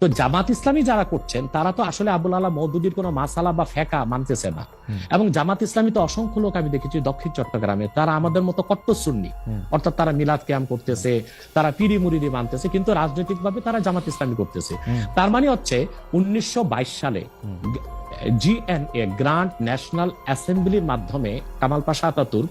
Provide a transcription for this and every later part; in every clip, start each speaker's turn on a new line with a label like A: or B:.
A: তো জামাত ইসলামী যারা করছেন তারা তো আসলে আবুল আলা মৌদুদির কোনো মাসালা বা ফেকা মানতেছে না। এবং জামাত ইসলামী তো অসংখ্য লোক আমি দেখেছি দক্ষিণ চট্টগ্রামে তারা আমাদের মতো কট্টর সুন্নি। অর্থাৎ তারা মিলাদ ক্যাম্প করতেছে তারা পিড়ি মুড়িদি মানতেছে কিন্তু রাজনৈতিকভাবে তারা জামাত ইসলামী করতেছে। তার মানে হচ্ছে উনিশশো বাইশ
B: সালে।
A: জিএনএ গ্রান্ট ন্যাশনাল অ্যাসেম্বলির মাধ্যমে কামাল পাশা আতাতুর্ক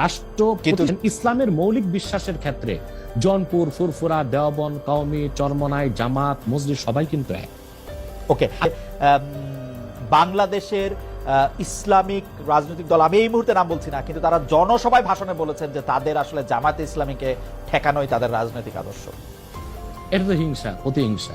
A: রাষ্ট্র ইসলামের মৌলিক বিশ্বাসের ক্ষেত্রে জনপুর ফুরফুরা দেওবন কওমি চরমনাই জামাত মসজিদ সবাই কিন্তু এক।
B: ওকে বাংলাদেশের ইসলামিক রাজনৈতিক দল আমি এই মুহূর্তে নাম বলছি না কিন্তু তারা জনসভায় ভাষণে বলেছেন যে তাদের আসলে জামাতে ইসলামীকে ঠেকানোই তাদের রাজনৈতিক আদর্শ।
A: এটা তো হিংসা প্রতিহিংসা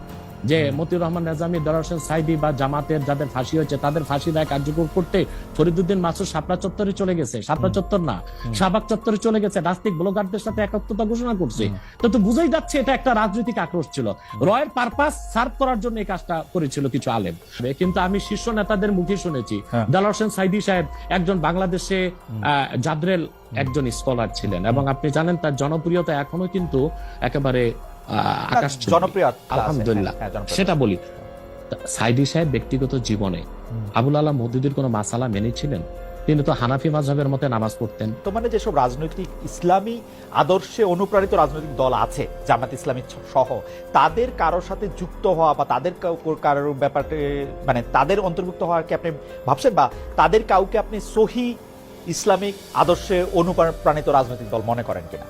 A: যে মতিউর রহমান নেজামি দল হোসেন সাইদি বা জামাতের যাদের ফাঁসি হয়েছে তাদের ফাঁসি রায় কার্যকর করতে ফরিদুদ্দিন মাসুদ শাপলা চত্বরে চলে গেছে। শাপলা চত্বর না শাহবাগ চত্বরে চলে গেছে। রাজনৈতিক ব্লগারদের সাথে একাত্মতা ঘোষণা করছে। তো তো বুঝাই যাচ্ছে এটা একটা রাজনৈতিক আক্রোশ ছিল। রয়ের পারপাস সার্ভ করার জন্য এই কাজটা করেছিল কিছু আলেম। কিন্তু আমি শীর্ষ নেতাদের মুখে শুনেছি
B: হ্যাঁ।
A: হোসেন সাইদি সাহেব একজন বাংলাদেশে আহ, জাদ্রেল একজন স্কলার ছিলেন। এবং আপনি জানেন তার জনপ্রিয়তা এখনও কিন্তু একেবারে আকাশ।
B: জনপ্রিয় আছে,
A: আলহামদুলিল্লাহ।
B: হ্যাঁ,
A: সেটা বলি। সাইদি সাহেব ব্যক্তিগত জীবনে আবুল আলাহ মহদুদের কোনো মাসালা মেনেছিলেন? তিনি তো হানাফি মাঝহের মতে নামাজ পড়তেন।
B: বর্তমানে যেসব রাজনৈতিক ইসলামী আদর্শে অনুপ্রাণিত রাজনৈতিক দল আছে জামাত ইসলামী সহ তাদের কারোর সাথে যুক্ত হওয়া বা তাদের কারোর ব্যাপারে মানে তাদের অন্তর্ভুক্ত হওয়ার কি আপনি ভাবছেন? বা তাদের কাউকে আপনি সহি ইসলামিক আদর্শে অনুপ্রাণিত রাজনৈতিক দল মনে করেন কিনা?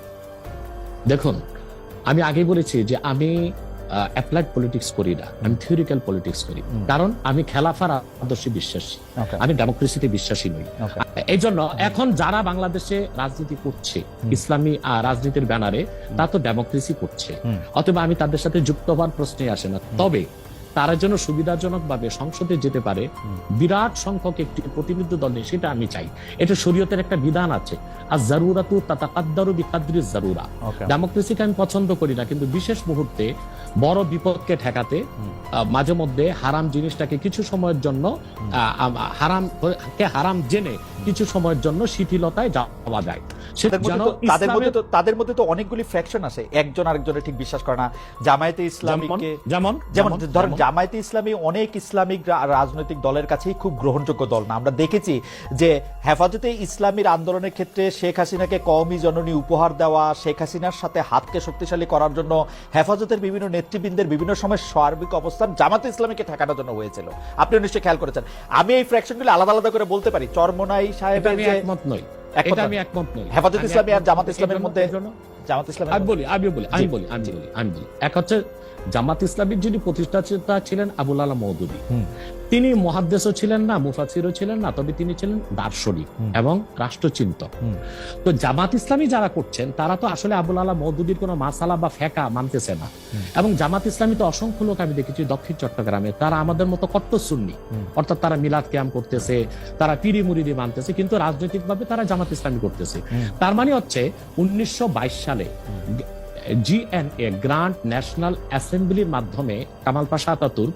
A: দেখুন আমি আগে বলেছি যে আমি অ্যাপ্লাইড পলিটিক্স করি না আমি থিওরিক্যাল পলিটিক্স করি। কারণ আমি খেলাফার আদর্শে বিশ্বাসী। আমি ডেমোক্রেসিতে বিশ্বাসী নই। এই জন্য এখন যারা বাংলাদেশে রাজনীতি করছে ইসলামী রাজনীতির ব্যানারে তা তো ডেমোক্রেসি করছে। অথবা আমি তাদের সাথে যুক্ত হওয়ার প্রশ্নে আসে না। তবে তারা যেন সুবিধাজনক ভাবে সংসদে যেতে পারে। বিরাট সংখ্যক একটি প্রতিনিধি দল নিয়ে সেটা আমি চাই। এটা শরীয়তের একটা বিধান আছে। আর জারুরাতু তাতাকাদ্দারু বিকাদ্রি জারুরা. ডেমোক্রেসিকে আমি পছন্দ করি না কিন্তু বিশেষ মুহূর্তে বড় বিপদকে ঠেকাতে মাঝে মধ্যে হারাম জিনিসটাকে কিছু সময়ের জন্য হারাম কে হারাম জেনে কিছু সময়ের জন্য শিথিলতায় যাওয়া যায়।
B: তাদের মধ্যে তো- তাদের মধ্যে তো তো অনেকগুলি ফ্র্যাকশন আছে। একজন আরেকজনের ঠিক বিশ্বাস করে না। জামায়াতে ইসলামীকে
A: যেমন
B: যেমন? ধরেন জামায়াতে ইসলামী অনেক ইসলামিক রাজনৈতিক দলের কাছেই খুব গ্রহণযোগ্য দল না। আমরা দেখেছি যে হেফাজতে ইসলামীর আন্দোলনের ক্ষেত্রে শেখ হাসিনাকে কওমি জননী উপহার দেওয়া শেখ হাসিনার সাথে হাতকে শক্তিশালী করার জন্য হেফাজতের বিভিন্ন নেতৃবৃন্দের বিভিন্ন সময় সার্বিক অবস্থান জামাতে ইসলামীকে ঠেকানোর জন্য হয়েছিল। আপনি নিশ্চয়ই খেয়াল করেছেন। আমি এই ফ্র্যাকশনগুলি আলাদা আলাদা করে বলতে পারি। চরমনাই সাহেবের
A: আমি একমত নই। এটা আমি একমত নই।
B: হেফাজত ইসলামী আর জামাত ইসলামের মধ্যে- জামাত ইসলাম
A: আমি বলি আমি বলি আমি বলি আমি বলি আমি বলি। এক হচ্ছে জামাত ইসলামীর যিনি প্রতিষ্ঠাতা ছিলেন আবুল আলা মৌদুদি। তিনি মহাদ্দেশও ছিলেন না মুফাসিরও ছিলেন না তবে তিনি ছিলেন দার্শনিক এবং রাষ্ট্রচিন্তক। তো জামাত ইসলামী যারা করছেন তারা তো আসলে আবুল আলা মৌদুদির কোনো মাসালা বা ফেকা মানতেছে না। এবং জামাত ইসলামী তো অসংখ্য লোক আমি দেখেছি দক্ষিণ চট্টগ্রামে। তারা আমাদের মতো কট্টর সুন্নি। অর্থাৎ তারা মিলাদ ক্যাম্প করতেছে তারা পিড়ি মুড়িদি মানতেছে কিন্তু রাজনৈতিকভাবে তারা জামাত ইসলামী করতেছে। তার মানে হচ্ছে উনিশশো বাইশ সালে জিএনএ গ্রান্ট ন্যাশনাল অ্যাসেম্বলির মাধ্যমে কামাল পাশা আতাতুর্ক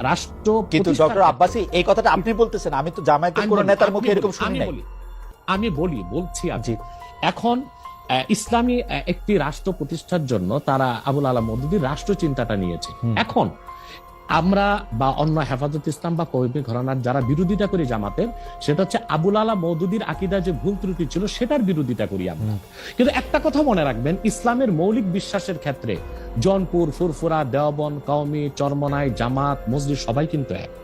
A: রাষ্ট্র
B: কিন্তু ডক্টর আব্বাসি এই কথাটা আপনি বলতেছেন আমি তো জামায়াতের কোন নেতার মুখে এরকম শুনি
A: আমি
B: নাই।
A: বলি, আমি বলি বলছি
B: আজি
A: এখন আহ, ইসলামী একটি রাষ্ট্র প্রতিষ্ঠার জন্য তারা আবুল আলাম মদুদি রাষ্ট্র চিন্তাটা নিয়েছে এখন আমরা বা অন্য হেফাজত ইসলাম বা কবি ঘরানার যারা বিরোধিতা করি জামাতের সেটা হচ্ছে আবুল আলা মৌদুদির আকিদা যে ভুল ত্রুটি ছিল সেটার বিরোধিতা করি আমরা। কিন্তু একটা কথা মনে রাখবেন ইসলামের মৌলিক বিশ্বাসের ক্ষেত্রে জনপুর ফুরফুরা দেওবন কওমি চরমনাই জামাত মসজিদ সবাই কিন্তু এক।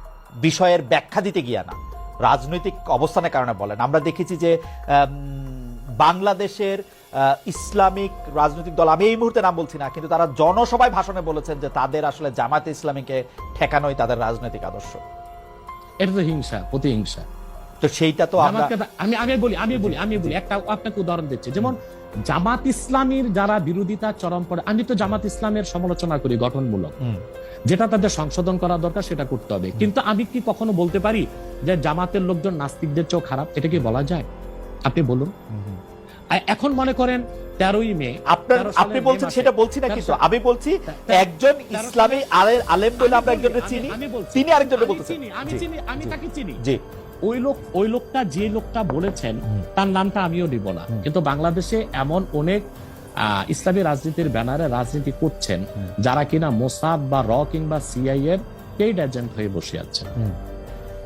B: বিষয়ের ব্যাখ্যা দিতে গিয়া না। রাজনৈতিক অবস্থানের কারণে বলেন। আমরা দেখেছি যে বাংলাদেশের ইসলামিক রাজনৈতিক দল আমি এই মুহূর্তে নাম বলছি না কিন্তু তারা জনসভায় ভাষণে বলেছেন যে তাদের আসলে জামাতে ইসলামীকে ঠেকানোই তাদের রাজনৈতিক আদর্শ।
A: এটা তো হিংসা প্রতিহিংসা।
B: তো সেইটা তো
A: আমি আমি বলি আমি বলি আমি বলি একটা আপনাকে উদাহরণ দিচ্ছি। যেমন জামাত ইসলামীর যারা বিরোধিতা চরম পড়ে আমি তো জামাত ইসলামের সমালোচনা করি গঠনমূলক। যেটা তাদের সংশোধন করা দরকার সেটা করতে হবে। কিন্তু আমি কি কখনো বলতে পারি যে জামাতের লোকজন নাস্তিকদের চেয়েও খারাপ? এটা কি বলা যায়? আপনি বলুন। এখন মনে করেন তেরোই মে
B: আপনার আপনি বলছেন সেটা বলছি না
A: 13
B: কিন্তু আমি বলছি একজন ইসলামী আলে- আলেম বলে আমরা একজনকে চিনি। তিনি আরেকজনকে বলতেছেন।
A: আমি চিনি আমি তাকে চিনি।
B: জি।
A: ওই লোক ওই লোকটা যে লোকটা বলেছেন তার নামটা আমিও নিব না। কিন্তু বাংলাদেশে এমন অনেক আহ, ইসলামী রাজনীতির ব্যানারে রাজনীতি করছেন যারা কিনা মোসাদ বা র কিংবা সিআই এর পেইড এজেন্ট হয়ে বসে আছেন।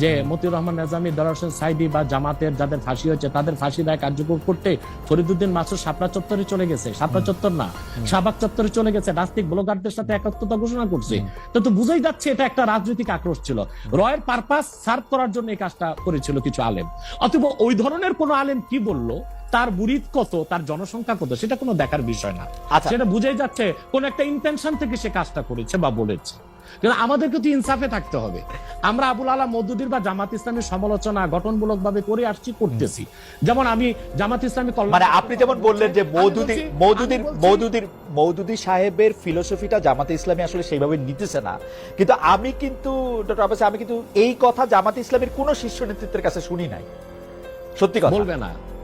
A: যে মতিউর রহমান নেজামি দরাসেন সাইদি বা জামাতের যাদের ফাঁসি হয়েছে তাদের ফাঁসি রায় কার্যকর করতে ফরিদুদ্দিন মাসুদ শাপলা চত্বরে চলে গেছে। শাপলা চত্বর না শাহবাগ চত্বরে চলে গেছে। রাজনৈতিক ব্লগারদের সাথে একাত্মতা ঘোষণা করছে। তো তো বুঝাই যাচ্ছে এটা একটা রাজনৈতিক আক্রোশ ছিল। রয়ের পারপাস সার্ভ করার জন্য এই কাজটা করেছিল কিছু আলেম। অথবা ওই ধরনের কোনো আলেম কি বলল? তার বুরিদ কত তার জনসংখ্যা কত সেটা কোনো দেখার বিষয় না।
B: আচ্ছা।
A: সেটা বুঝাই যাচ্ছে কোন একটা ইন্টেনশন থেকে সে কাজটা করেছে বা বলেছে। কিন্তু আমাদেরকে তো ইনসাফে থাকতে হবে। আমরা আবুল আলা বা জামাত ইসলামের সমালোচনা গঠনমূলক ভাবে করে আসছি করতেছি। যেমন আমি জামাত ইসলামী
B: মানে আপনি যেমন বললেন যে মৌদুদি মৌদুদির মৌদুদির মৌদুদি সাহেবের ফিলোসফিটা জামাতে ইসলামী আসলে সেইভাবে নিতেছে না। কিন্তু আমি কিন্তু ডক্টর আব্বাস আমি কিন্তু এই কথা জামাতে ইসলামের কোন শীর্ষ নেতৃত্বের কাছে শুনি নাই। সত্যি কথা।
A: বলবে না।